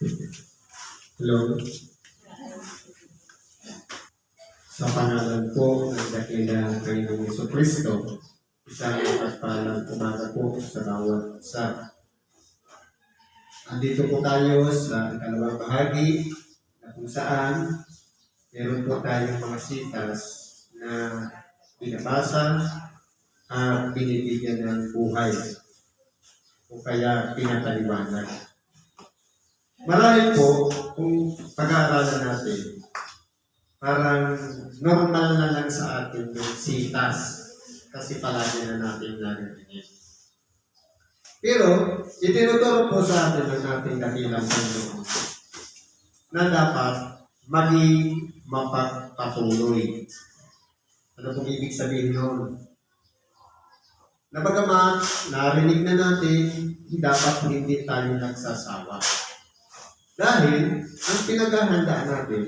Hello. Sa pangalan po ng dakilang Panginoong Yeso Kristo, isang mapagpalang umaga po sa bawat isa. Andito po tayo sa ikalawang bahagi na kung saan meron po tayong mga sitas na binabasa at binibigyan ng buhay o kaya pinataliwanag. Marami po kung pag-aaralan natin, parang normal na lang sa atin yung sitas kasi palagi na natin narinig. Pero, itinuturo po sa atin ng ating dakilang Panginoon na dapat maging mapagpatuloy. Ano pong ibig sabihin nun? Na bagamat narinig na natin, dapat hindi tayo nagsasawa. Dahil, ang pinaghahandaan natin,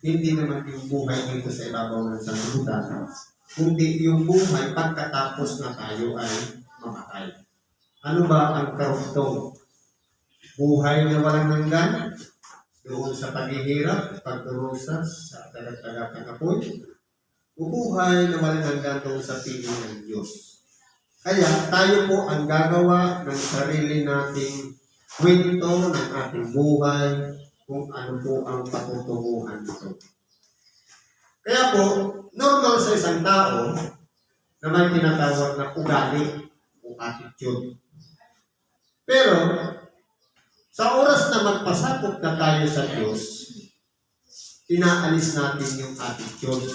hindi naman yung buhay dito sa ibabaw ng sanlibutan, kundi yung buhay pagkatapos na tayo ay mamatay. Ano ba ang karugtong? Buhay na walang hanggan, doon sa paghihirap, pagdurusa sa tagatagapang apoy, o buhay na walang hanggan doon sa piling ng Diyos. Kaya tayo po ang gagawa ng sarili nating kwento ng ating buhay kung ano po ang patutunguhan nito. Kaya po, normal sa isang tao na may tinatawag na ugali o attitude. Pero, sa oras na magpasakop na tayo sa Diyos, inaalis natin yung attitude.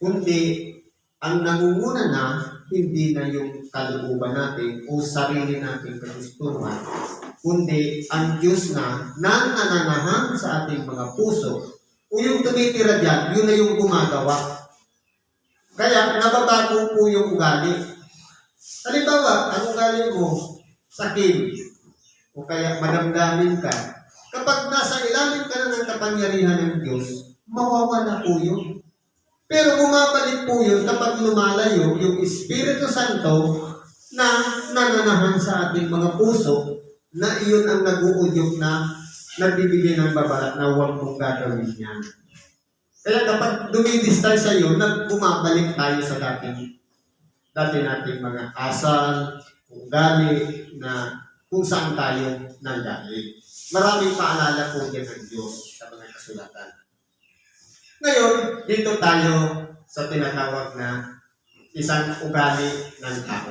Kundi, ang nangunguna na, hindi na yung kalooban natin o sarili nating kagustuhan, kundi ang Diyos na nanananahan sa ating mga puso o yung tumitira dyan, yun na yung gumagawa. Kaya nababago po yung ugali. Halimbawa, ang ugali mo, sakit, o kaya madamdamin ka, kapag nasa ilalim ka na ng kapangyarihan ng Diyos, mawawala po yun. Pero bumabalik po yun kapag lumalayo yung Espiritu Santo na nananahan sa ating mga puso na iyon ang nag-uudyok na nagbibigay ng babalat na huwag mong gagawin yan. Kaya kapag dumidistay sa iyo, nagbumabalik tayo sa dating dati nating mga asal, ugali na kung saan tayo nanggaling. Maraming paalala po din ng Diyos sa mga kasulatan. Ngayon, dito tayo sa tinatawag na isang ugali ng tao.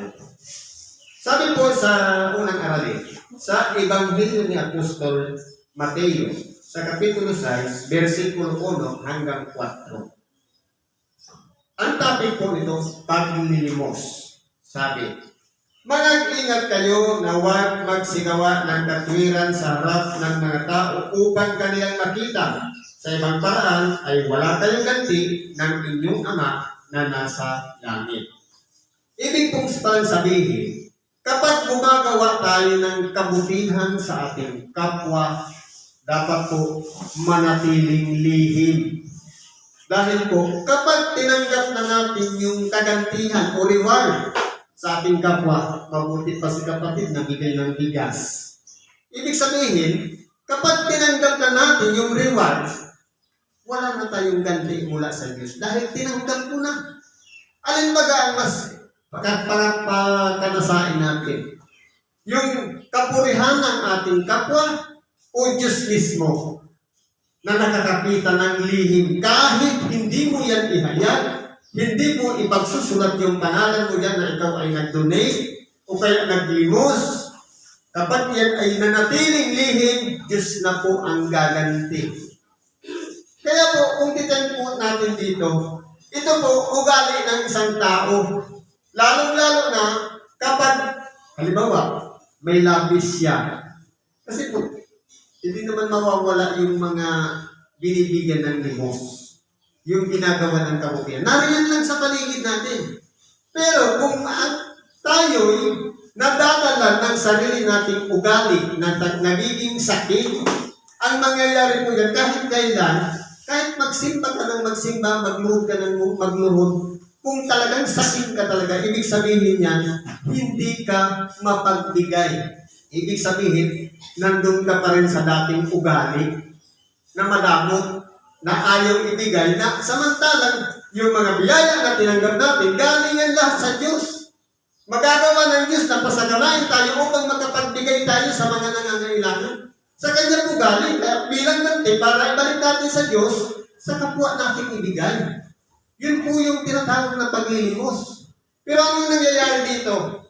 Sabi po sa unang aralin, sa Ebanghelyo ni Apostol Mateo, sa Kapitulo 6, versikulo 1 hanggang 4. Ang topic po nito, paglilimos. Sabi, Mag-ingat kayo na huwag magsigawa ng katwiran sa harap ng mga tao upang kanilang makita. Sa ibang paraan ay wala kayong ganti ng inyong ama na nasa langit. Ibig parang sabihin, kapag gumagawa tayo ng kabutihan sa ating kapwa, dapat po manatiling lihim. Dahil po, kapag tinanggap na natin yung kagantihan o reward sa ating kapwa, mabuti pa si kapatid na bigay ng bigas. Ibig sabihin, kapag tinanggap na natin yung reward, wala na tayong ganti mula sa Diyos. Dahil tinanggap ko na. Alin baga ang mas pagkakanasain natin? Yung kapurihan ng ating kapwa o Diyos mismo na nakakapita ng lihim kahit hindi mo yan ihayag, hindi mo ipagsusulat yung pangalan mo yan na ikaw ay nag-donate o kaya naglimos. Kapag yan ay nanatiling lihim, Diyos na po ang gaganti. Kaya po, kung titan po natin dito, ito po, ugali ng isang tao. Lalong-lalo na kapag, halimbawa, may labis siya. Kasi po, hindi naman mawawala yung mga binibigyan ng limos yung ginagawa ng kabutihan. Nariyan lang sa paligid natin. Pero kung tayo nadadala ng sarili nating ugali na nagiging sakit, ang mangyayari po yan kahit kailan, kahit magsimba ka ng magsimba, magluhod ka ng magluhod, kung talagang sakit ka talaga, ibig sabihin niyan, hindi ka mapagbigay. ibig sabihin, nandun ka pa rin sa dating ugali na malabot, na ayaw ibigay, na samantalang yung mga biyaya na tinanggap natin, galing yan lahat sa Diyos. Magagawa ng Diyos na pasagalain tayo upang makapagbigay tayo sa mga nangangailangan. Sa kanyang ugali, kaya bilang nante, para ibalik natin sa Diyos, sa kapwa natin ibigay. Yun po yung tinatawag na paglilimos. Pero ano nangyayari dito?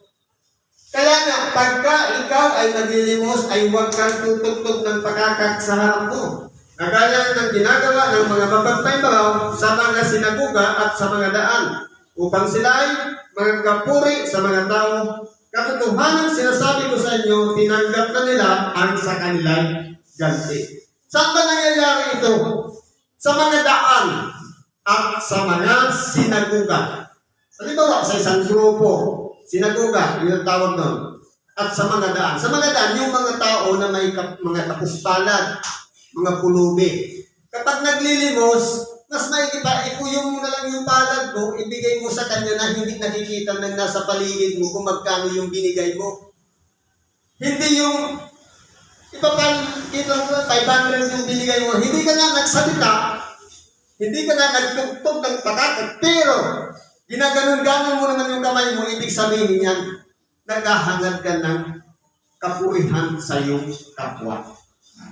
Kaya nga, pagka ikaw ay naglilimos, ay huwag kang tutugtog ng pakakak sa harap mo. Kagaya ng ginagawa ng mga mapagpaybaw sa mga sinaguga at sa mga daan, upang sila ay mga kapuri sa mga tao. Katotohanan sinasabi ko sa inyo, tinanggap na nila ang sa kanila'y ganti. Saan ba nangyayari ito? Sa mga daan at sa mga sinaguga. Halimbawa, sa isang grupo, sinaguga, yun ang tawag doon. At sa mga daan. Sa mga daan, yung mga tao na may kap- mga kapuspalad, mga pulubi. Kapag naglilimos, mas maikipa, ikuyong mo na lang yung palad mo, ibigay mo sa kanya na hindi nakikita ng nasa paligid mo kung magkano yung binigay mo. Hindi yung ipapakita mo na 500 yung binigay mo. Hindi ka na nagsalita, hindi ka na nagtugtog ng patakat, pero ginaganon-ganon mo naman yung kamay mo, ibig sabihin yan, naghahangad ka ng kapuihan sa iyong kapwa.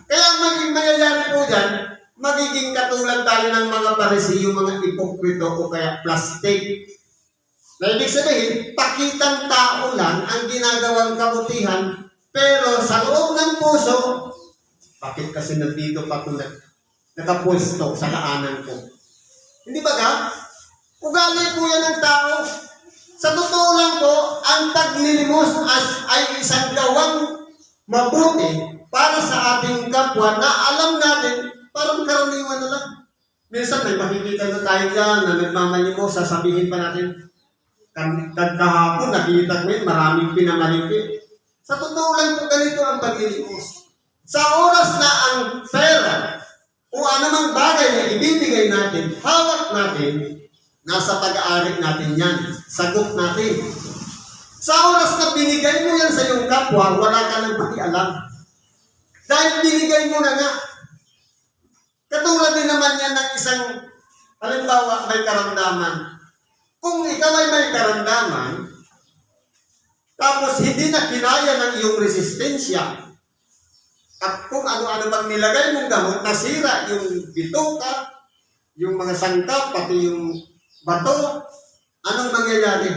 Kaya maging mangyayari po dyan, magiging katulad tayo ng mga parisiyo, mga ipokrito o kaya plastic. Na ibig sabihin, pakitang tao lang ang ginagawang kabutihan, pero sa loob ng puso, bakit kasi nandito pa nag, nakapwesto sa kaanan ko? Hindi ba ka? Ugali po yan ng tao. Sa totoo lang po, ang paglilimos as ay isang gawang mabuti para sa ating kapwa na alam natin parang karaniwan na lang. Minsan may makikita na tayo dyan na nagmamalimos, sasabihin pa natin, kahapon nakita ko yun, maraming pinamalingki. Sa totoo lang po ganito ang paglilimos. Sa oras na ang pera o anumang bagay na ibibigay natin, hawak natin, nasa pag-aari natin yan. Sagot natin. Sa oras na binigay mo yan sa iyong kapwa, wala ka nang pakialam. Dahil binigay mo na nga. Katulad din naman yan ng isang, halimbawa, may karamdaman. Kung ikaw ay may karamdaman, tapos hindi na kinaya ng iyong resistensya, at kung ano-ano bang nilagay mong gamot, nasira yung bituka, yung mga sangkap, pati yung bato, anong mangyayari?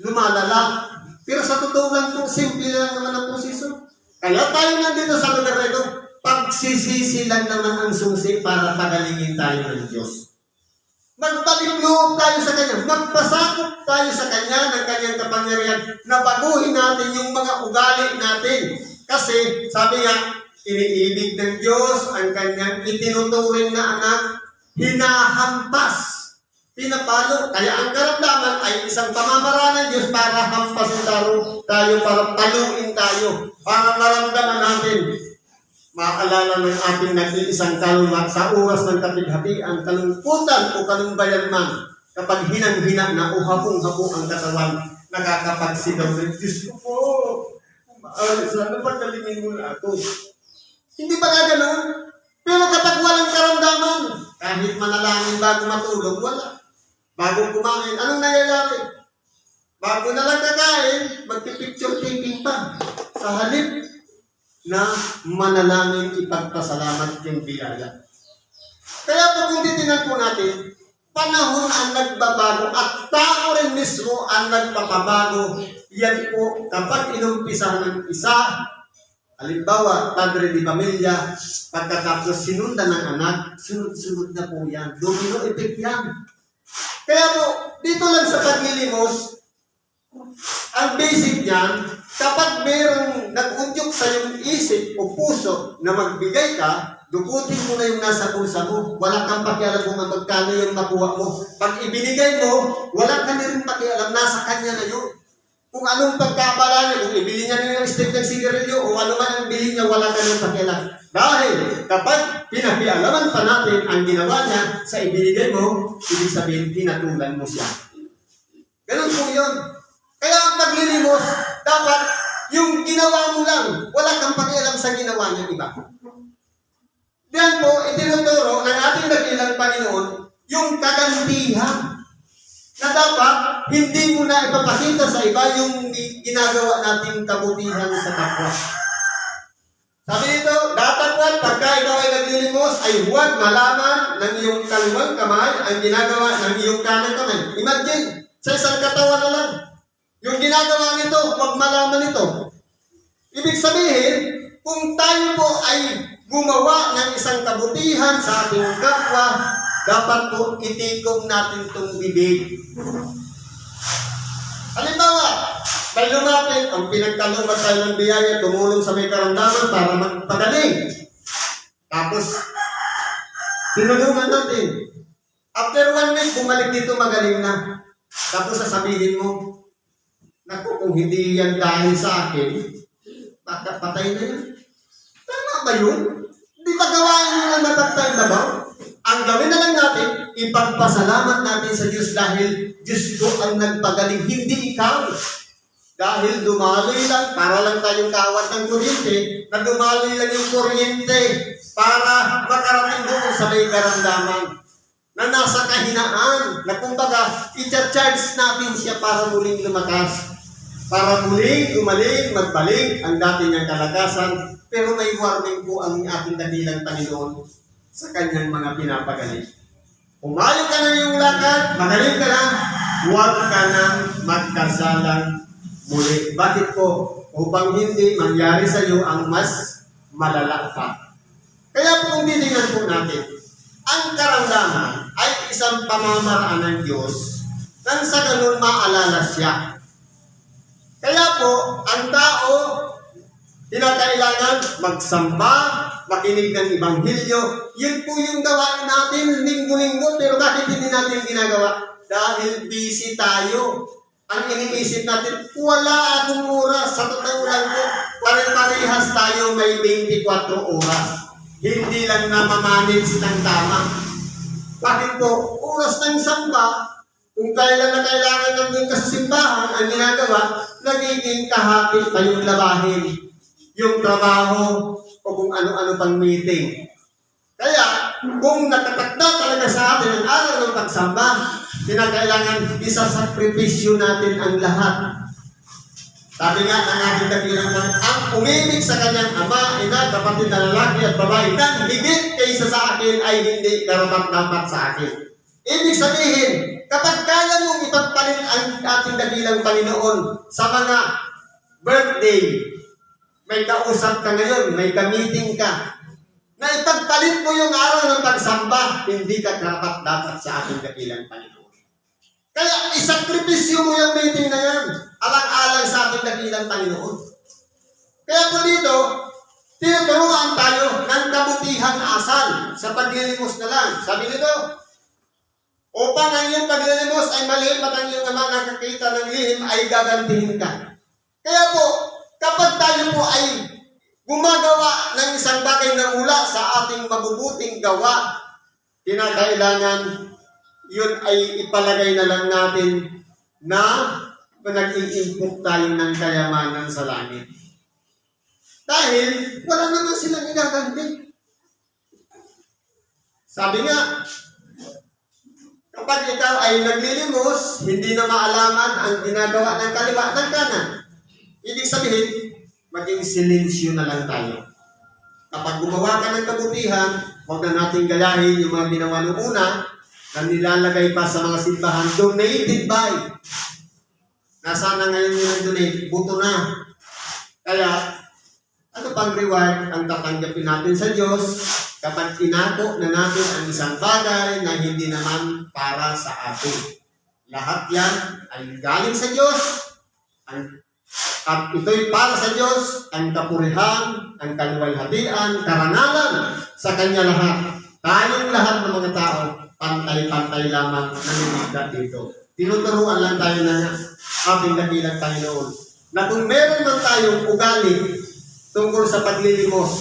Lumalala. Pero sa totoo lang po, simple lang naman ang proseso. Kaya tayo nandito sa lugar na ito, pagsisisi lang naman ang susi para pagalingin tayo ng Diyos. Magbalik loob tayo sa Kanya. Magpasakop tayo sa Kanya ng Kanyang kapangyarihan na baguhin natin yung mga ugali natin. Kasi, sabi nga, iniibig ng Diyos ang Kanyang itinuturing na anak, hinahampas, pinapalo. Kaya ang karamdaman ay isang pamamaraan ng Diyos para hampasin tayo, tayo para paluin tayo, para maramdaman natin Maalala ng ating nag-iisang kalma sa oras ng kapighatian, kalungkutan o kalumbayan man, kapag hinang-hina na o hapong-hapo ang katawan, nakakapagsigaw ng Diyos ko po. Uh, sana pagalingin mo na ako. Hindi ba ganun? Pero kapag walang karamdaman, kahit manalangin bago matulog, wala. Bago kumain, anong nangyayari? Bago na lang kakain, magpipicture taking pa. Sa halip, na manalangin ipagpasalamat yung biyaya. Kaya po kung titinan po natin, panahon ang nagbabago at tao rin mismo ang nagpapabago. Yan po, kapag inumpisahan ng isa, halimbawa, padre di pamilya, pagkatapos sinundan ng anak, sunod-sunod na po yan. Domino effect yan. Kaya po, dito lang sa paglilimos, ang basic niyan, kapag merong nag-udyok sa iyong isip o puso na magbigay ka, dukutin mo na yung nasa pusa mo. Wala kang pakialam kung magkano yung nakuha mo. Pag ibinigay mo, wala ka na rin pakialam, nasa kanya na yun. Kung anong pagkabala niya, kung ibili niya na yung stick ng sigarilyo o ano man ang bili niya, wala ka nang pakialam. Dahil kapag pinakialaman pa natin ang ginawa niya sa ibinigay mo, ibig sabihin, tinatulan mo siya. Ganun po yun. Kaya ang paglilimos, dapat yung ginawa mo lang, wala kang pakialam sa ginawa ng iba. Diyan po, itinuturo ng ating dakilang Panginoon yung kagantihan na dapat hindi mo na ipapakita sa iba yung ginagawa nating kabutihan sa kapwa. Sabi nito, datapwat pagka ikaw ay naglilimos ay huwag malaman ng iyong kaliwang kamay ang ginagawa ng iyong kanang kamay. Imagine, sa isang katawan na lang. Yung ginagawa nito, huwag malaman ito. Ibig sabihin, kung tayo po ay gumawa ng isang kabutihan sa ating kapwa, dapat po itikom natin itong bibig. Halimbawa, may lumapit, ang pinagkalooban tayo ng biyaya, tumulong sa may karamdaman para magpagaling. Tapos, tinulungan natin. After one week, bumalik dito magaling na. Tapos sasabihin mo, Naku, kung hindi yan dahil sa akin, baka patay na yan. Tama ba yun? Di ba gawain nyo na natatay na ba? Ang gawin na lang natin, ipagpasalamat natin sa Diyos dahil Diyos ko ang nagpagaling, hindi ikaw. Dahil dumaloy lang, para lang tayong kawat ng kuryente, na dumaloy lang yung kuryente para makarating doon sa may karamdaman na nasa kahinaan, na kumbaga, i-charge natin siya para muling lumakas. Para muling gumaling, magbalik ang dati niyang kalakasan, pero may warning po ang ating dakilang Panginoon sa kanyang mga pinapagaling. Umayo ka na yung lakad, magaling ka na, huwag ka nang magkasalang muli. Bakit po? Upang hindi mangyari sa iyo ang mas malala pa. Kaya po kung po natin, ang karamdaman ay isang pamamaraan ng Diyos nang sa ganun maalala siya. Kaya po, ang tao, kinakailangan magsamba, makinig ng Ibanghilyo. Yun po yung gawain natin linggo-linggo, pero bakit hindi natin ginagawa? Dahil busy tayo. Ang iniisip natin, wala akong oras. Sa totoo lang po, pare-parehas tayo may 24 oras. Hindi lang na mamanage ng tama. Bakit po? Oras ng samba, kung kailan na kailangan nandun ka sa simbahan, ang ginagawa, nagiging kahati pa yung labahin, yung trabaho, o kung ano-ano pang meeting. Kaya, kung natatakda talaga sa atin ang araw ng pagsamba, kinakailangan isasakripisyo natin ang lahat. Sabi nga ng ating dakilang ang umibig sa kanyang ama, ina, kapatid na lalaki at babae, nang higit kaysa sa akin ay hindi karapat-dapat sa akin. Ibig sabihin, kapag kaya mong ipagpalit ang ating dakilang Panginoon sa mga birthday, may kausap ka ngayon, may ka-meeting ka, na ipagpalit mo yung araw ng pagsamba, hindi ka karapat-dapat sa ating dakilang Panginoon. Kaya isakripisyo mo yung meeting na yan, alang-alang sa ating dakilang Panginoon. Kaya po dito, tinuturuan tayo ng kabutihan asal sa paglilimos na lang. Sabi nito, upang ang iyong paglilimos ay maliit at ang iyong ama nakakita ng lihim ay gagantihin ka. Kaya po, kapag tayo po ay gumagawa ng isang bagay na mula sa ating mabubuting gawa, kinakailangan yun ay ipalagay na lang natin na nag-iimpok tayo ng kayamanan sa langit. Dahil wala naman silang igaganti. Sabi nga, kapag ikaw ay naglilimos, hindi na maalaman ang ginagawa ng kaliwa ng kanan. Ibig sabihin, maging silensyo na lang tayo. Kapag gumawa ka ng kabutihan, huwag na natin gayahin yung mga ginawa noong una, na nilalagay pa sa mga simbahan, donated by. Nasaan na ngayon yung donate? Buto na. Kaya, ano pang reward ang tatanggapin natin sa Diyos kapag inako na natin ang isang bagay na hindi naman para sa atin. Lahat yan ay galing sa Diyos. Ang, at ito'y para sa Diyos, ang kapurihan, ang kaluwalhatian, karangalan sa Kanya lahat. Tayong lahat ng mga tao, pantay-pantay lamang naninigat dito. Tinuturuan lang tayo na ating dakilang Panginoon na kung meron man tayong ugali tungkol sa paglilimos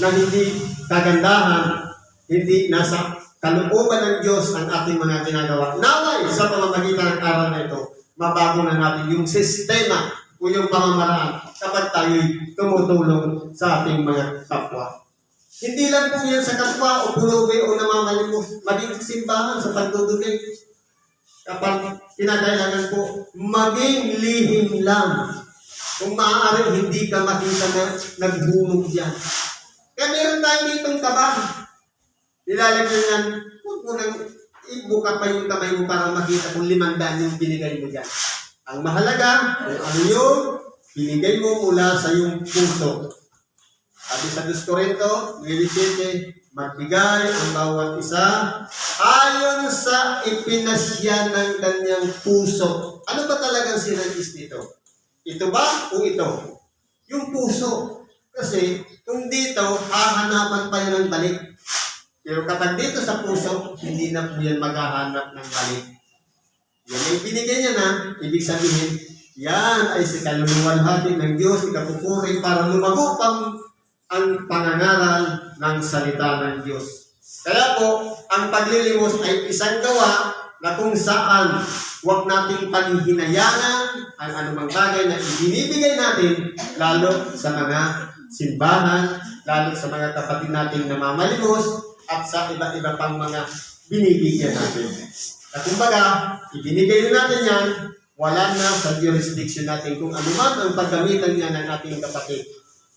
na hindi kagandahan, hindi nasa kalooban ng Diyos ang ating mga ginagawa. Naway sa pamamagitan ng aral na ito, mabago na natin yung sistema o yung pamamaraan kapag tayo'y tumutulong sa ating mga kapwa. Hindi lang po yan sa kapwa o pulubi o namamalimos, maging simbahan sa pagdudugay. Kapag kinakailangan po, maging lihim lang. Kung maaari, hindi ka makita na nagbumog yan. Kaya meron tayo ditong kaba. Nilalagyan yan, huwag mo nang ibuka pa yung kamay mo para makita kung limandaan yung binigay mo dyan. Ang mahalaga, kung ano yung binigay mo mula sa iyong puso. Sabi sa 2 Corinto, 9.7, magbigay ang bawat isa ayon sa ipinasya ng kanyang puso. Ano ba talagang sinagis nito? Ito ba o ito? Yung puso. Kasi kung dito, hahanapan pa yan ng balik. Pero kapag dito sa puso, hindi na po yan maghahanap ng balik. Yan ay binigay niya na, ibig sabihin, yan ay si kaluluwalhati ng Diyos, ikapupuri para lumago pang ang pangangaral ng salita ng Diyos. Kaya po, ang paglilimos ay isang gawa na kung saan huwag nating panghihinayangan ang anumang bagay na ibinibigay natin lalo sa mga simbahan, lalo sa mga kapatid nating namamalimos at sa iba-iba pang mga binibigyan natin. Na kumbaga, ibinigay na natin yan, wala na sa jurisdiction natin kung ano man ang paggamitan niya ng ating kapatid.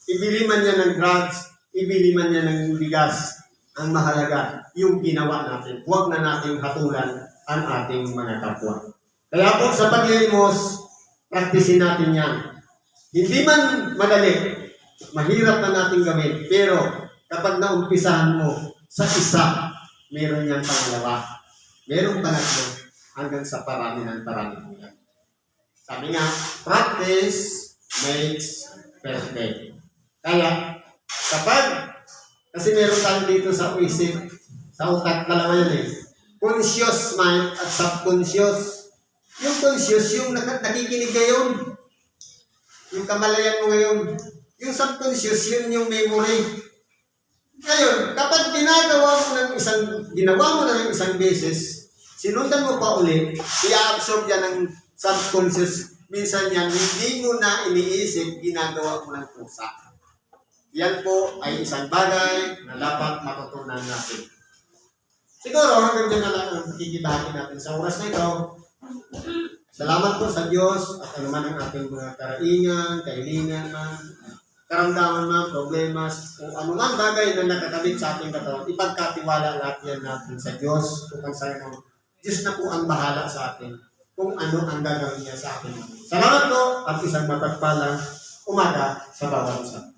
Ibili man niya ng drugs, ibili man niya ng bigas, ang mahalaga, yung ginawa natin. Huwag na nating hatulan ang ating mga kapwa. Kaya po sa paglilimos, praktisin natin yan. Hindi man madali, mahirap na natin gawin, pero kapag naumpisahan mo sa isa, meron niyang pangalawa, merong pangatlo, hanggang sa parami ng parami mo yan. Sabi nga, practice makes perfect. Kaya, kapag, kasi meron tayo dito sa isip, sa utak, dalawa yan eh. Conscious mind at subconscious. Yung conscious, yung nak- nakikinig ngayon. Yung kamalayan mo ngayon. Yung subconscious, yun yung memory. Ngayon, kapag ginagawa mo ng isang, ginawa mo na ng isang beses, sinundan mo pa ulit, i-absorb yan ng subconscious. Minsan yan, hindi mo na iniisip, ginagawa mo ng pusa. Yan po ay isang bagay na dapat matutunan natin. Siguro, hanggang dyan na lang ang pagkikitahin natin sa oras na ito. Salamat po sa Diyos at ano man ang ating mga karaingan, kahilingan man, karamdaman man, problema, kung ano man bagay na nakakabit sa ating katawan, ipagkatiwala lahat yan natin sa Diyos. Kung ang sayo ng Diyos na po ang bahala sa atin kung ano ang gagawin niya sa atin. Salamat po at isang mapagpalang umaga sa bawat isa.